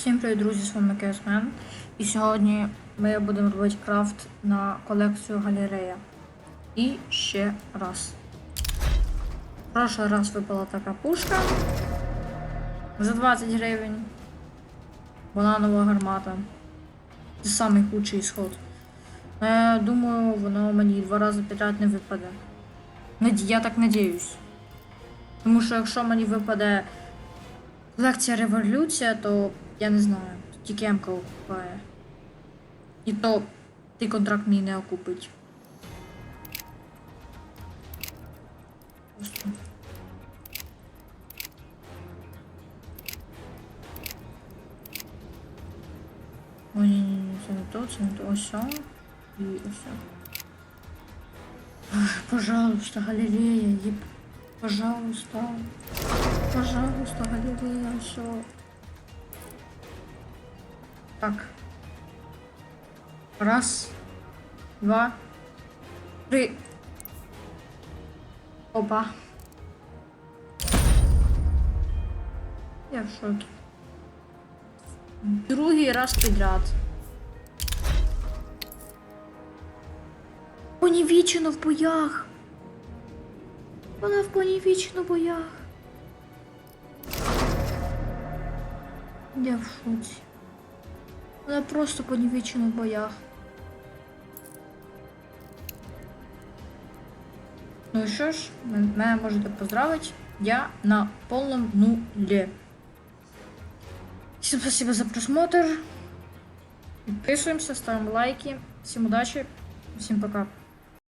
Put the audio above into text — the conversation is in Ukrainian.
Всім привіт, друзі, з вами Кесмен. І сьогодні ми будемо робити крафт на колекцію галерея. І ще раз. Прошлий раз випала така пушка за 20 гривень. Бананова гармата. Це самий худший ісход. Ну, Я думаю, воно мені два рази підряд не випаде. Я так надіюсь. Тому що якщо мені випаде колекція революція, то я не знаю. Тільки МК окупає. І то ти контракт мій не окупить. Просто. Ой, ні, ні, ні, це не то, це не то. Ось о. І ось о. Пожалуйста, Галилея, еб... Пожалуйста. Пожалуйста, Галилея, все. Так. Раз, два, три. Опа. Я в шокі. Другий раз підряд. Понівічено в боях. Вона в понівічено в боях. Я в шоці. Вона просто понівічена в боях. Ну і що ж, мене можете поздравити. Я на повному нулі. Всем спасибо за просмотр. Підписуємося, ставимо лайки. Всім удачі, всім пока.